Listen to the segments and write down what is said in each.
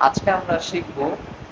আজকে আমরা শিখব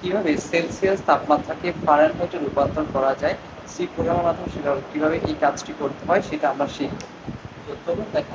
কীভাবে সেলসিয়াস তাপমাত্রাকে ফারেনহাইটে রূপান্তর করা যায় সি প্রোগ্রামের মাধ্যমে সেটা কীভাবে এই কাজটি করতে হয়, সেটা আমরা শিখব। তো দেখা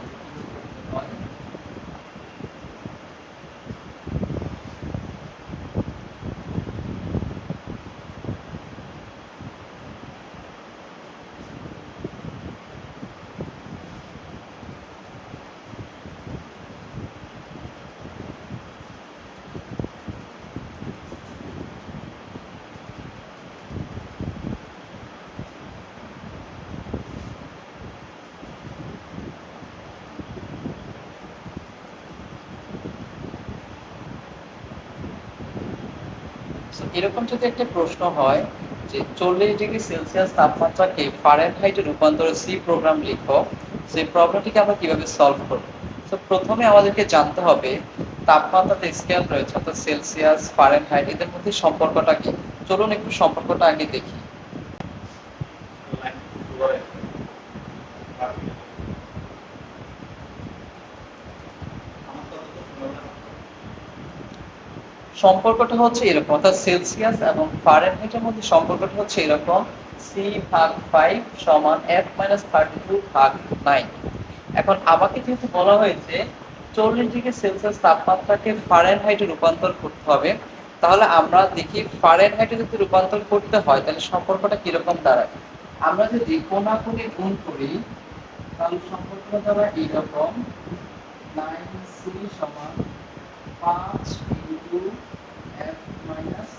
এরকম যদি একটা প্রশ্ন হয় যে চল্লিশ ডিগ্রি সেলসিয়াস তাপমাত্রাকে ফারেনহাইটে রূপান্তরের সি প্রোগ্রাম লিখো সেই প্রবলেমটিকে আমরা কীভাবে সলভ করব? তো প্রথমে আমাদেরকে জানতে হবে তাপমাত্রাতে স্কেল রয়েছে, অর্থাৎ সেলসিয়াস ফারেনহাইট এদের মধ্যে সম্পর্কটা কি? চলুন একটু সম্পর্কটা আগে দেখি। সম্পর্কটা হচ্ছে এরকম, অর্থাৎ সেলসিয়াস এবং ফারেনহাইটের মধ্যে সম্পর্কটা হচ্ছে এরকম সি ভাগ ফাইভ সমান এফ মাইনাস থার্টি টু ভাগ নাইন এখন আমাকে যেহেতু বলা হয়েছে চল্লিশ ডিগ্রি সেলসিয়াস তাপমাত্রাকে ফারেনহাইটে রূপান্তর করতে হবে, তাহলে আমরা দেখি ফারেনহাইটে যদি রূপান্তর করতে হয়, তাহলে সম্পর্কটা কীরকম দাঁড়ায়? আমরা যদি কোনাকুনি গুণ করি, তাহলে সম্পর্কটা দ্বারা এইরকম নাইন সি সমান পাঁচ ইন্টু মাইনাস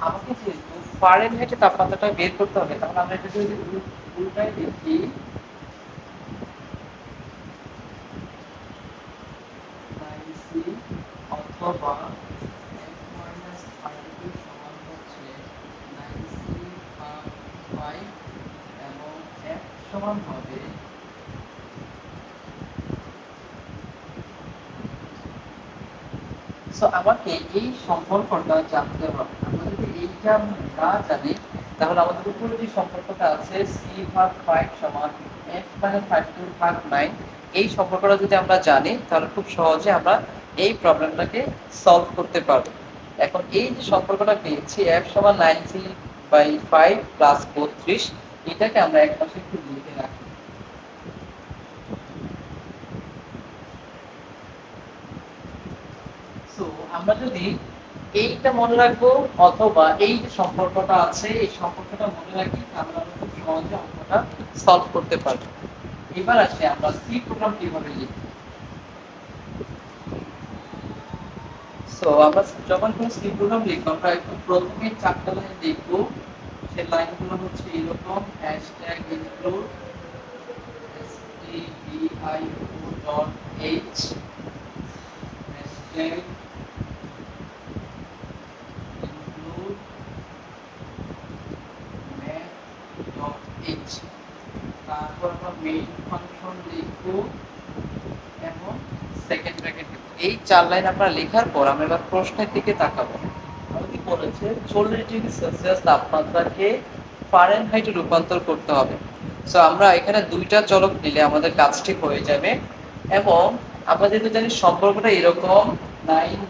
আমাকে যেহেতু ফারেনহাইটে তাপমাত্রাটা বের করতে হবে তাহলে আমরা এটা যদি উল্টায় দেখি নাইন সি অথবা এফ মাইনাস থার্টি টু সমান হচ্ছে নাইন সি ভাগ ফাইভ এবং এফ সমান হবে সো আমাকে এই সম্পর্কটা জানতে হবে। আমরা যদি এইটা না জানি, তাহলে আমাদের উপরে যে সম্পর্কটা আছে সি ভাগ ফাইভ সমান এফ মানে ফাইভ টু ভাগ নাইন এই সম্পর্কটা যদি আমরা জানি, তাহলে খুব সহজে আমরা এই প্রবলেমটাকে সলভ করতে পারব। এখন এই যে সম্পর্কটা পেয়েছি এফ সমান nine C by five plus বত্রিশ, এটাকে আমরা এক পাশে একটু লিখে রাখি সো আমরা যদি এইটা মনে রাখব, অথবা এই যে সম্পর্কটা আছে, এই সম্পর্কটা মনে রাখি, তাহলে আমরা খুব সহজে অঙ্কটা সলভ করতে পারব। এবার আসে আমরা সি প্রোগ্রাম কীভাবে লিখব? সো আমরা যখন কোনো সি প্রোগ্রাম লিখব, আমরা একটু প্রথমে চারটা লাইন লিখব সেই লাইনগুলো হচ্ছে এরকম hashtag include stdio.h hashtag include math.h তারপর আমরা মেইন ফাংশন লিখব এবং সেকেন্ড ব্র্যাকেট এই চার লাইন আমরা লেখার পর আমরা এবার প্রশ্নের দিকে তাকাবো। আমাকে বলেছে, চল্লিশ ডিগ্রি সেলসিয়াস তাপমাত্রাকে ফারেনহাইটে রূপান্তর করতে হবে। সো আমরা এখানে দুইটা চলক নিলে আমাদের কাজটি হয়ে যাবে এবং আমরা যেহেতু জানি সম্পর্কটা এরকম nine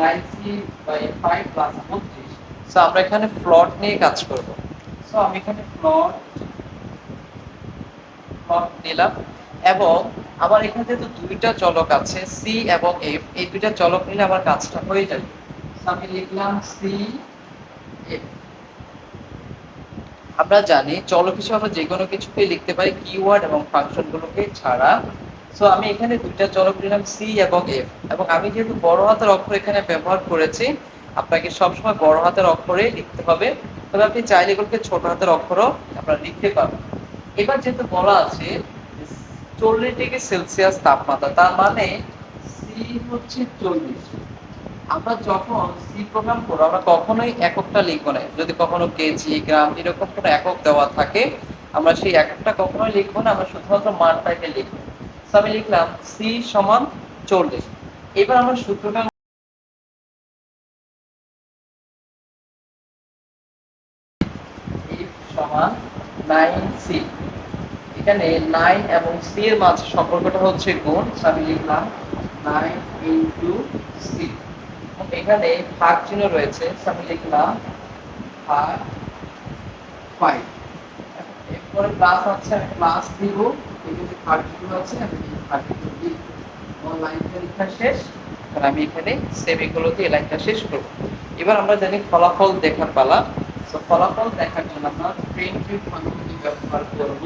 nine C by five plus বত্রিশ। সো আমরা এখানে প্লট নিয়ে কাজ করব। সো আমি এখানে প্লট প্লট নিলাম, এবং আমার এখানে যেহেতু দুইটা চলক আছে সি এবং এফ এই দুইটা চলক নিলে আমার কাজটা হয়ে যাবে। আমি লিখলাম সি এফ আমরা জানি চলক হিসেবে আমরা যে কোনো কিছুকে লিখতে পারি কিওয়ার্ড এবং ফাংশন গুলোকে ছাড়া। সো আমি এখানে দুইটা চলক নিলাম সি এবং এফ এবং আমি যেহেতু বড় হাতের অক্ষর এখানে ব্যবহার করেছি, আপনাকে সবসময় বড় হাতের অক্ষরে লিখতে হবে। তবে আপনি চাইলে এগুলোকে ছোট হাতের অক্ষরও আপনারা লিখতে পারবেন। এবার যেহেতু বলা আছে চল্লিশ ডিগ্রি সেলসিয়াস তাপমাত্রা, তার মানে সি হচ্ছে চল্লিশ। আমরা যখন সি প্রোগ্রাম করব, আমরা কখনোই এককটা লিখব না। যদি কখনো কেজি গ্রাম এরকম কোনো একক দেওয়া থাকে, আমরা সেই এককটা কখনোই লিখব না, আমরা শুধুমাত্র মানটাকে লিখব। আমি লিখলাম সি সমান চল্লিশ। এবার আমরা সূত্রটা F সমান নাইন সি এখানে নাইন এবং সি এর মাঝে সম্পর্কটা হচ্ছে গুণ আমি লিখলাম নাইন ইন্টু সি এখানে ভাগ চিহ্ন রয়েছে আমি লিখলাম ভাগ ফাইভ এরপরে প্লাস আছে, আমি প্লাস দিব, এখানে থার্টি টু আছে, আমি থার্টি টু দিব। লাইনটা লেখা শেষ, আর আমি এখানে সেমিগুলো দিয়ে লাইনটা শেষ করব। এবার আমরা জানি ফলাফল দেখার পালা তো ফলাফল দেখার জন্য আমরা প্রিন্টিভ ফাংশনটি ব্যবহার করব।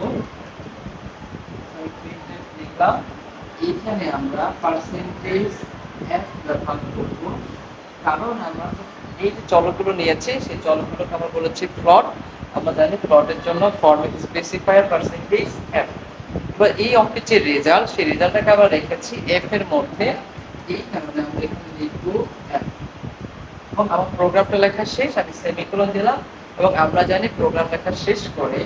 লিখলাম এখানে আমরা পার্সেন্টেজ এফ ব্যবহার করব। কারণ আমরা এই যে চলকগুলো নিয়েছি, সেই চলকগুলোকে আমরা বলেছি প্লট আমরা জানি প্লটের জন্য ফর্মেট স্পেসিফায়ার পার্সেন্টেজ এফ এবার এই অঙ্কের যে রেজাল্ট সেই রেজাল্টটাকে আমরা রেখেছি এফ এর মধ্যে। এই কারণে আমরা এখানে লিখব এফ এবং আমার প্রোগ্রামটা লেখা শেষ, আমি সেমিকোলন দিলাম। এবং আমরা জানি প্রোগ্রাম লেখা শেষ করে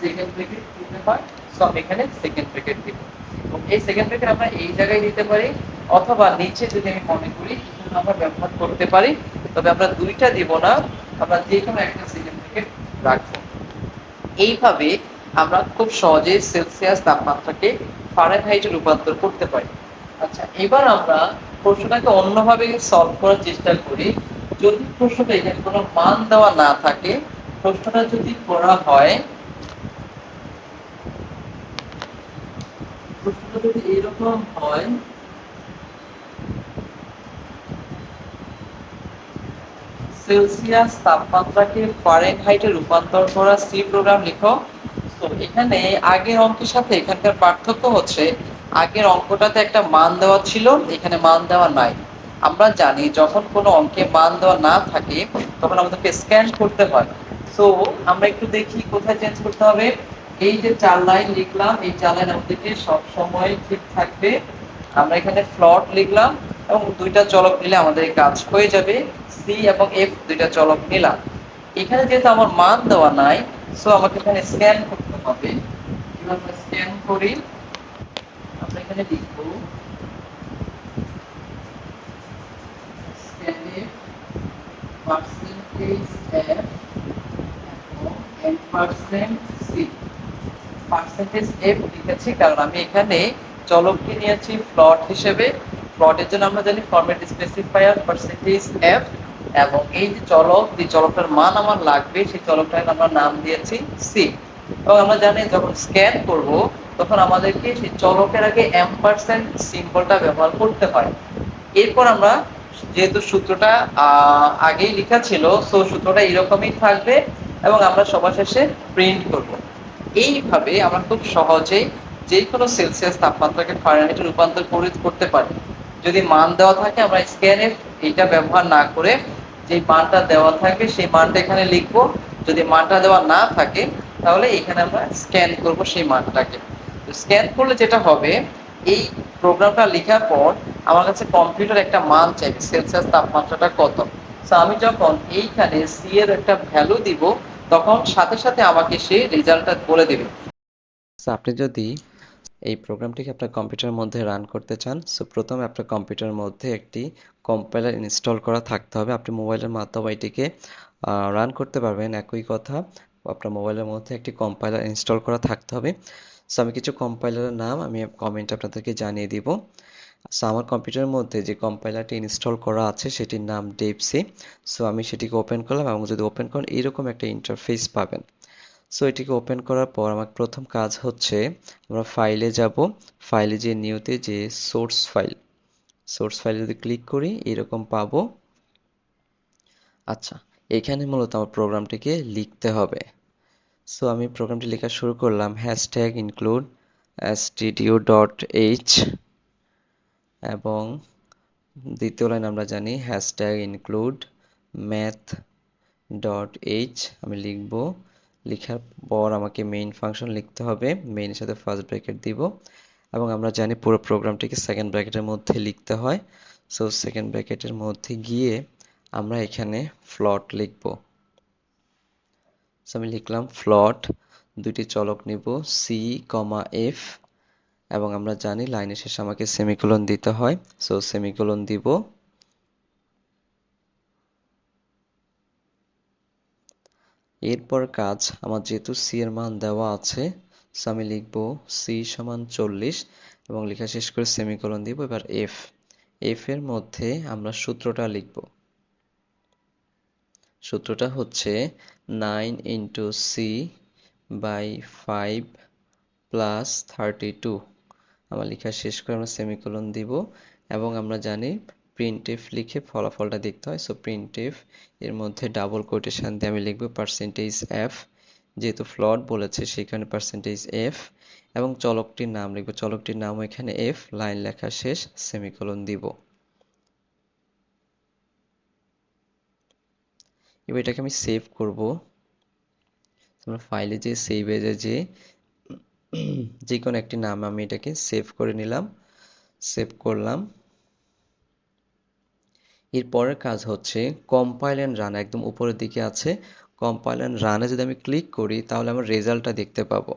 সেকেন্ড ব্রেকেট দিতে হয়। সো আমি এখানে সেকেন্ড ব্রেকেট দিব। এই সেকেন্ড ব্রেকেট আমরা এই জায়গায় দিতে পারি, অথবা নিচে যদি আমি মনে করি আমরা ব্যবহার করতে পারি। তবে আমরা দুইটা দিব না, আমরা যে কোনো একটা সেকেন্ড ব্রেকেট রাখব। এইভাবে আমরা খুব সহজে সেলসিয়াস তাপমাত্রাকে ফারেনহাইটে রূপান্তর করতে পারি। আচ্ছা এবার আমরা প্রশ্নটাকে অন্যভাবে সলভ করার চেষ্টা করি। যদি প্রশ্নটা এখানে কোনো মান দেওয়া না থাকে, প্রশ্নটা যদি করা হয় প্রশ্নটা যদি এরকম হয়, সেলসিয়াস তাপমাত্রাকে ফারেনহাইটে রূপান্তর করা সি প্রোগ্রাম লিখো। তো এখানে আগের অঙ্কের সাথে এখানকার পার্থক্য হচ্ছে, আগের অঙ্কটাতে একটা মান দেওয়া ছিল, এখানে মান দেওয়া নাই। আমরা জানি যখন কোনো অঙ্কে মান দেওয়া না থাকে, তখন আমাদেরকে স্ক্যান করতে হয়। তো আমরা একটু দেখি কোথায় চেঞ্জ করতে হবে। এই যে চার লাইন লিখলাম, এই চার লাইন আমাদেরকে সব সময় ঠিক থাকবে। আমরা এখানে ফ্লট লিখলাম এবং দুইটা চলক নিলে আমাদের কাজ হয়ে যাবে। সি এবং এফ দুইটা চলক নিলাম। এখানে যেহেতু আমার মান দেওয়া নাই সো আমাকে এখানে স্ক্যান করতে হবে। স্ক্যান করি। আমরা এখানে লিখব পার্সেন্টেজ এফ এবং N percent C percentage F লিখেছি, কারণ আমি এখানে চলকটি নিয়েছি প্লট হিসেবে। প্লটের জন্য আমরা জানি ফরম্যাট স্পেসিফায়ার পার্সেন্টেজ এফ এবং এই যে চলক, যে চলকটার মান আমার লাগবে, সেই চলকটার আমরা নাম দিয়েছি সি এবং আমরা জানি যখন স্ক্যান করব, তখন আমাদেরকে সেই চলকের আগে এম পার্সেন্ট সিম্বলটা ব্যবহার করতে হয়। এরপর আমরা যেহেতু সূত্রটা আগেই লেখা ছিল সো সূত্রটা এরকমই থাকবে, এবং আমরা সবার শেষে প্রিন্ট করব। এইভাবে আমরা খুব সহজেই যে কোনো সেলসিয়াস তাপমাত্রাকে ফারেনহাইটে রূপান্তর করে করতে পারি। যদি মান দেওয়া থাকে, আমরা স্ক্যানের এটা ব্যবহার না করে যে মানটা দেওয়া থাকে, সেই মানটা এখানে লিখব। যদি মানটা দেওয়া না থাকে, তাহলে এখানে আমরা স্ক্যান করব সেই মানটাকে। স্ক্যান করলে যেটা হবে, এই প্রোগ্রামটা লেখার পর আমার কাছে কম্পিউটার একটা মান চাইবে সেলসিয়াস তাপমাত্রাটা কত। তো আমি যখন এইখানে সি এর একটা ভ্যালু দিব তখন সাথে সাথে আমাকে সে রেজাল্টটা বলে দেবে। আপনি যদি এই প্রোগ্রামটিকে আপনার কম্পিউটারের মধ্যে রান করতে চান সো প্রথমে আপনার কম্পিউটারের মধ্যে একটি কম্পাইলার ইনস্টল করা থাকতে হবে। আপনি মোবাইলের মাধ্যমে এটিকে রান করতে পারবেন। একই কথা, আপনার মোবাইলের মধ্যে একটি কম্পাইলার ইনস্টল করা থাকতে হবে। সো আমি কিছু কম্পাইলারের নাম, আমি কমেন্টে আপনাদেরকে জানিয়ে দিব। সো আমার কম্পিউটারের মধ্যে যে কম্পাইলারটি ইনস্টল করা আছে, সেটির নাম ডেপসি সো আমি সেটিকে ওপেন করলাম এবং যদি ওপেন করেন এইরকম একটা ইন্টারফেস পাবেন। সো এটিকে ওপেন করার পর আমার প্রথম কাজ হচ্ছে, আমরা ফাইলে যাব। ফাইলে যে নিউতে যে সোর্স ফাইল সোর্স ফাইলে যদি ক্লিক করি, এরকম পাবো। আচ্ছা এখানে মূলত আমার প্রোগ্রামটিকে লিখতে হবে। সো আমি প্রোগ্রামটি লেখা শুরু করলাম hashtag include stdio dot H এবং দ্বিতীয় লাইন আমরা জানি hashtag include math dot H আমি লিখব। লেখার পর আমাকে মেইন ফাংশন লিখতে হবে মেইনের সাথে ফার্স্ট ব্র্যাকেট দিব এবং আমরা জানি পুরো প্রোগ্রামটিকে সেকেন্ড ব্র্যাকেটের মধ্যে লিখতে হয়। সো সেকেন্ড ব্র্যাকেটের মধ্যে গিয়ে আমরা এখানে ফ্লট লিখব। সো আমি লিখলাম ফ্লট দুটি চলক নিব সি কমা এফ এবং আমরা জানি লাইনের শেষে আমাকে সেমিকোলন দিতে হয়। সো সেমিকোলন দিব। এরপর কাজ, আমার যেহেতু সি এর মান দেওয়া আছে সো আমি লিখব সি সমান চল্লিশ এবং লেখা শেষ করে সেমিকোলন দিব। এবার এফ এফ এর মধ্যে আমরা সূত্রটা লিখব। সূত্রটা হচ্ছে nine into C by five plus thirty two আমার লেখা শেষ করে আমরা সেমিকোলন দিব এবং আমরা জানি প্রিন্টএফ লিখে ফলাফলটা দেখতে হয়। সো প্রিন্টএফ এর মধ্যে ডাবল কোটেশন দিয়ে আমি লিখব পার্সেন্টেজ এফ যেহেতু ফ্লট বলেছে সেখানে পার্সেন্টেজ এফ এবং চলকটির নাম লিখব। চলকটির নাম এখানে এফ লাইন লেখা শেষ সেমিকোলন দিব। এবার এটাকে আমি সেভ করব। আমরা ফাইলে যে সেভ এজে যে যে কোনো একটি নাম আমি এটাকে সেভ করে নিলাম সেভ করলাম। এর পরের কাজ হচ্ছে কম্পাইল অ্যান্ড রান একদম উপরের দিকে আছে। কম্পাইল অ্যান্ড রানে যদি আমি ক্লিক করি, তাহলে আমার রেজাল্টটা দেখতে পাবো।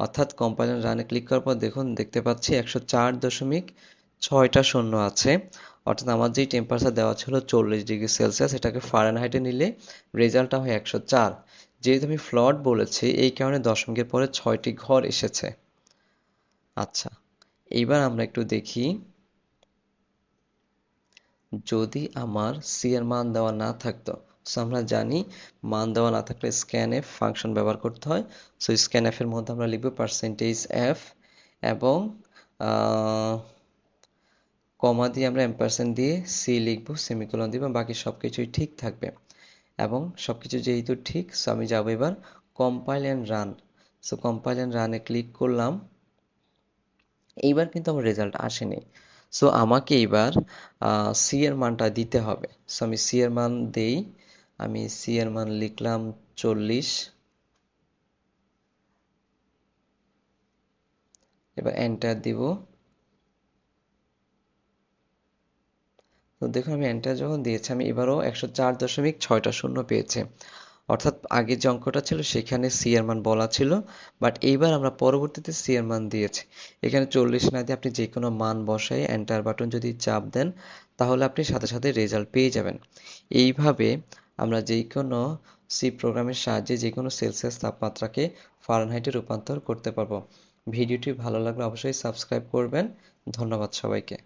অর্থাৎ কম্পাইল অ্যান্ড রানে ক্লিক করার পর দেখুন, দেখতে পাচ্ছি একশো চার দশমিক ছয়টা শূন্য আছে। অর্থাৎ আমার যেই টেম্পারেচার দেওয়া ছিল চল্লিশ ডিগ্রি সেলসিয়াস এটাকে ফারেনহাইটে নিলে রেজাল্টটা হয় একশো চার। যেহেতু আমি ফ্লট বলেছি, এই কারণে দশমিকের পরে ছয়টি ঘর এসেছে। আচ্ছা এইবার আমরা একটু দেখি, যদি আমার সি এর মান দেওয়া না থাকতো সো আমরা জানি মান দেওয়া না থাকলে স্ক্যানএফ ফাংশন ব্যবহার করতে হয় সো স্ক্যানএফ এর মধ্যে আমরা লিখব পার্সেন্টেজ এফ এবং কমা দিয়ে আমরা এম্পারসেন্ট দিয়ে সি লিখব সেমিকোলন দিব বাকি সব কিছুই ঠিক থাকবে। এবং সব কিছু যেহেতু ঠিক সো আমি যাব এবার compile and run so compile and রানে ক্লিক করলাম। এইবার কিন্তু আমার রেজাল্ট আসেনি। সো আমাকে এবার সি এর মানটা দিতে হবে। সো আমি সি এর মান দেই। আমি সি এর মান লিখলাম চল্লিশ। এবার এন্টার দিব। তো দেখুন, আমি এন্টার যখন দিয়েছি, আমি এবারও একশো চার দশমিক ছয়টা শূন্য পেয়েছি। অর্থাৎ আগে যে অঙ্কটা ছিল, সেখানে সি এর মান বলা ছিল বাট এইবার আমরা পরবর্তীতে সি এর মান দিয়েছি। এখানে চল্লিশ না দিয়ে আপনি যে কোনো মান বসাই এন্টার বাটন যদি চাপ দেন, তাহলে আপনি সাথে সাথে রেজাল্ট পেয়ে যাবেন। এইভাবে আমরা যে কোনো সি প্রোগ্রামের সাহায্যে যে কোনো সেলসিয়াস তাপমাত্রাকে ফারেনহাইটে রূপান্তর করতে পারব। ভিডিওটি ভালো লাগলে অবশ্যই সাবস্ক্রাইব করবেন। ধন্যবাদ সবাইকে।